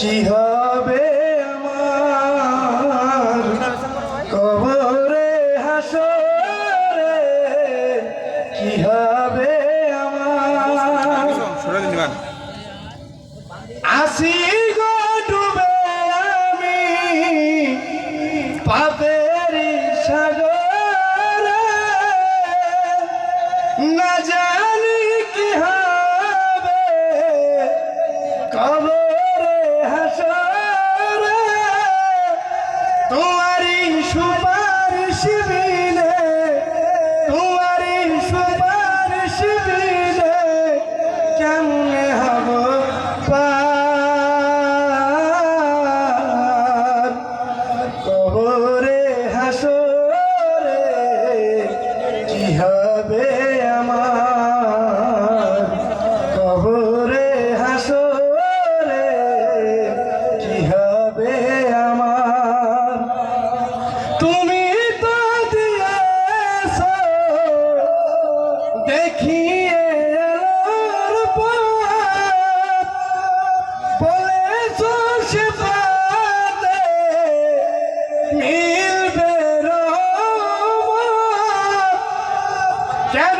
কি হবে আমার? কবরে হাসরে কি হবে আমার? আসি গো আমি সাগরে। দেখিয়ে বলেছ সে মিলবে। কেন